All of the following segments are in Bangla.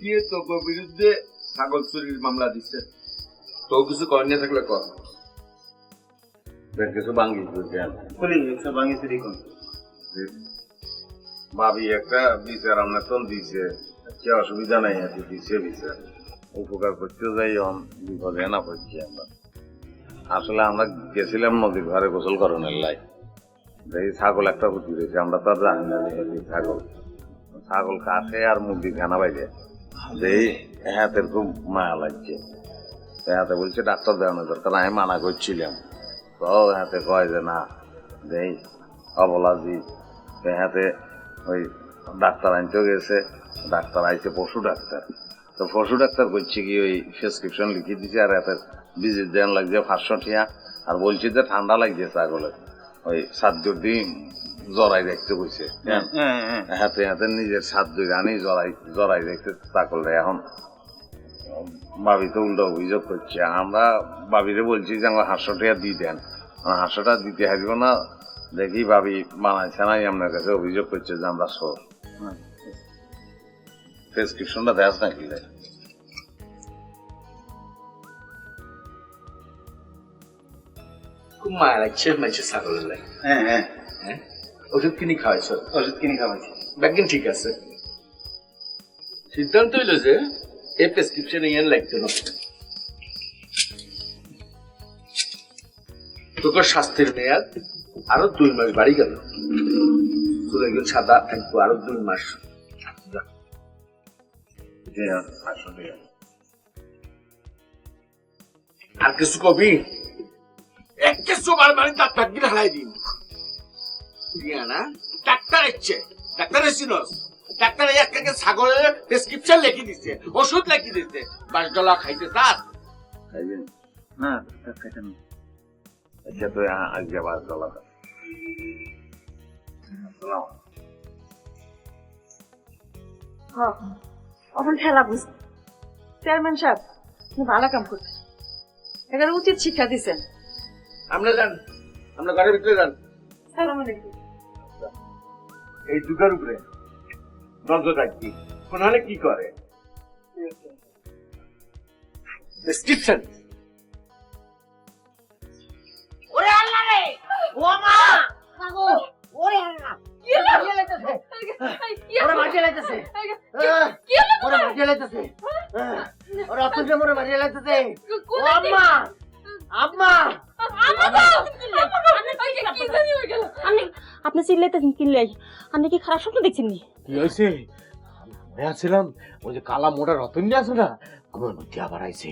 দিয়ে তোর বিরুদ্ধে ছাগল চুরির মামলা দিচ্ছে তো কিছু করেন না থাকলে কর। কিছু ভাঙ্গি চুরি কোন ভাবি একটা বিচার আপনার তো দিছে কি অসুবিধা নাই আর দিছে বিচার। উপকার করতে যাই অন বিপদে না পড়ছি আমরা। আসলে আমরা গেছিলাম নদীর ঘরে গোসল করণের লাই। এই ছাগল একটা কুটি রয়েছে আমরা তো আর জানি না ছাগল। ছাগল কাছে আর মুরগি খানা বাইরে। এই হাতের খুব মায়া লাগছে। হাতে বলছে, ডাক্তার দেওয়ানোর দরকার, আমি মানা করছিলাম। তো হাতে কয় যে, না, যে অবলাজি হাতে ওই ডাক্তার আনতেও গেছে, ডাক্তার আইছে পশু ডাক্তার। তো পশু ডাক্তার করছে কি, ওই প্রেসক্রিপশন লিখে দিছে, আর এত ভিজিট দেন লাগছে পাঁচশো টিয়া আর বলছে যে ঠান্ডা লাগছে ছাগলের, ওই সাত দিন জড়াই দেখতে কইছে হ্যাঁ? হাতে হাতে নিজের সাত দুই রানি জড়াই জড়াই দেখতে ছাগলটা এখন ভাবি তো উল্টো অভিযোগ করছে। আমরা ভাবিরে বলছি যে আমরা হাঁসশো টাকা দিয়ে দেন। হাঁসশোটা দিতে হারিব না দেখি ভাবি বানাইছে নাই আপনার কাছে অভিযোগ করছে যে আমরা সর। প্রেসক্রিপশনটা দেখাস নাকি রে? খুব মায়া লাগছে মাইছে ছাগলের লাগে। হ্যাঁ হ্যাঁ। হ্যাঁ? ওষুধ কিনে খাওয়াইছ? ওষুধ কিনে ব্যাগিন ঠিক আছে। সিদ্ধান্ত হইল যে এই প্রেসক্রিপশন ইয়ান লাগতো তোকে স্বাস্থ্যের মেয়াদ আরও দুই মাস বাড়ি গেল। চলে গেল সাদা থাকব আরও দুই মাস যা। যে হাঁসশো টাকা আর কিছু কবি? এক কিছু তার প্যাকেট হারাই দিন। দিয়া ডাক্তার এসছে। ডাক্তার এসছিল। ডাক্তার এক থেকে ছাগলের প্রেসক্রিপশন লিখে দিচ্ছে ওষুধ লিখে খাইতে খাইবেন? না আচ্ছা তো আজকে হ্যাঁ বুঝ চেয়ারম্যান সাহেব আপনি ভালো কাম করছেন। এখানে উচিত শিক্ষা দিচ্ছেন। আমরা যান। আমরা ঘরের ভিতরে যান। সালাম আলাইকুম। এই দুটার উপরে নজর রাখবি। মনে কি করে? প্রেসক্রিপশন ওরে আল্লাহ রে! ও মা! মাগো! ওরে আল্লাহ! মারিয়ে লাইতেছে। ওরে মারিয়ে লাইতেছে। ওরে মারিয়ে লাইতেছে। ওরে অত্যন্ত মোরে মারিয়ে লাইতেছে। ও আম্মা! আম্মা! আপনি চিল্লাইতেছেন কিনলাই আপনি কি খারাপ স্বপ্ন দেখছেন নি কি হয়েছে? মনে আছিলাম ওই যে কালা মোটা রতন আছে না ঘুমের মধ্যে আবার আইছে।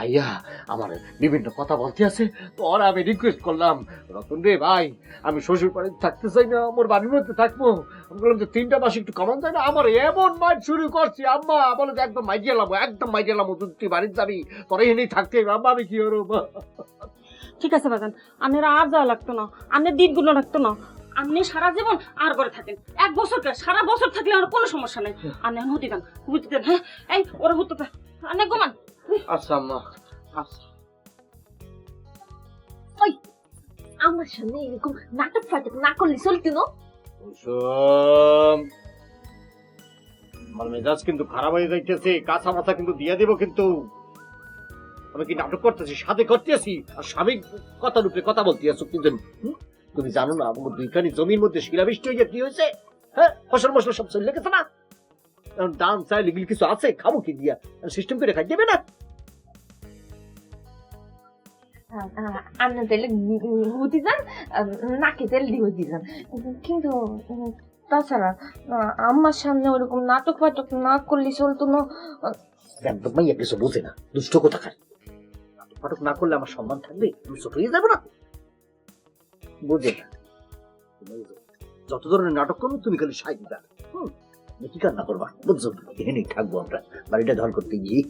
আইয়া আমার বিভিন্ন কথা বলতে আছে তো ওরা আমি রিকোয়েস্ট করলাম রতন রে ভাই আমি শ্বশুর বাড়িতে থাকতে চাই না আমার বাড়ির মধ্যে থাকব। আমি বললাম যে তিনটা মাস একটু কমান যায় না আমার এমন মাইট শুরু করছি আম্মা বলে যে একদম মাইজে এলাম একদম মাইজে এলাম তুই বাড়িতে যাবি তোরা এনেই থাকতে হবে আম্মা আমি কি করব? ঠিক আছে বাগান আপনার আর যাওয়া লাগতো না আপনার দিনগুলো লাগতো না আপনি সারা জীবন আর করে থাকেন। এক বছর সারা বছর থাকলে আর কোনো সমস্যা নেই। আপনি হতে দেন বুঝতে দেন হ্যাঁ? এই ওরা হতে দেন অনেক ঘুমান। আচ্ছা আম্মা। আচ্ছা। আমার সামনে এরকম নাটক ফাটক না করলে চলতো না? আমার মেজাজ কিন্তু খারাপ হয়ে যাইতেছে কাঁচা মাথা কিন্তু দিয়ে দেবো কিন্তু। আমি কি নাটক করতেছি সাথে করতেছি? আর স্বামী কথার উপরে কথা বলতে আছো কিন্তু হুম? তুমি জানো না আমার দুইখানি জমির মধ্যে শিলাবৃষ্টি হয়ে কি হয়েছে হ্যাঁ ফসল মশলা সব চলে গেছে না? এখন দাম চাই লিগিল কিছু আছে? খাব কি দিয়া? সিস্টেম করে খাই দেবে না? তাহলে হুতি যান নাকে তেল দিয়ে হুতি যান। কিন্তু তাছাড়া আহ, আম্মার সামনে ওরকম নাটক ফাটক না করলে চলতো না। একদম মাইয়া কিছু বোঝে না দুষ্ট কথা খায় নাটক ফাটক না করলে আমার সম্মান থাকবে? আমি ছোট হয়ে যাব না? বোঝে না যত ধরনের নাটক করব, তুমি খালি সাইড দাও। হুম কি কান্না করবা? বুঝছ? এখানেই থাকব আমরা। বাড়িটা ধর করতে গিয়ে।